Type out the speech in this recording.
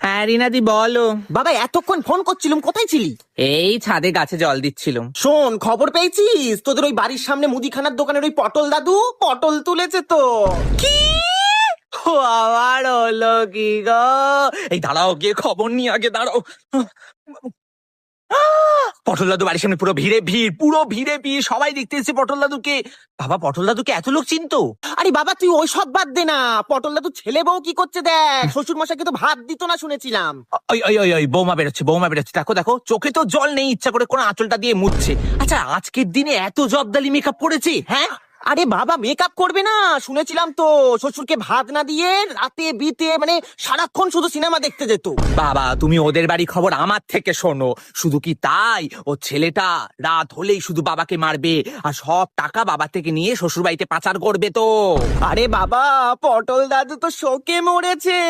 হ্যাঁ রিনাদি বলো। বাবা এতক্ষণ ফোন করছিলাম কোথায় ছিলি? এই ছাদে গাছে জল দিচ্ছিলাম। শোন খবর পেয়েছিস? তোদের ওই বাড়ির সামনে মুদিখানার দোকানের ওই পটল দাদু? পটল তুলেছে তো। কি? ও আবার হলো কি গো? এই দাঁড়াও গিয়ে খবর নিয়ে আগে দাঁড়াও। পটল দাদু বাড়ির সামনে পুরো ভিড়ে ভিড় পুরো ভিড়ে ভিড় সবাই দেখতে এসেছে পটল দাদুকে বাবা পটল দাদুকে এত লোক চিনতো? আরে বাবা তুই ওই সব বাদ দে না। পটল দাদু ছেলে বউ কি করছে দেখ? শ্বশুর মশাইকে তো ভাত দিত না শুনেছিলাম। ওই ওই ওই ওই বৌমা বেরোচ্ছে বৌমা বেরোচ্ছে। দেখো দেখো চোখে তো জল নেই ইচ্ছা করে কোন আঁচলটা দিয়ে মুছছে। আচ্ছা আজকের দিনে এত জবদালি মেকআপ করেছে হ্যাঁ? আরে বাবা মেকআপ করবে না। শুনেছিলাম তো শ্বশুরকে ভাত না দিয়ে রাতে বিতে মানে সারাক্ষণ শুধু সিনেমা দেখতে যেত। বাবা তুমি ওদের বাড়ি খবর আমার থেকে শোনো। শুধু কি তাই? ও ছেলেটা রাত হলেই শুধু বাবাকে মারবে। আর সব টাকা বাবা থেকে নিয়ে শ্বশুর বাড়িতে পাচার করবে তো। আরে বাবা পটল দাদু তো শোকে মরেছে।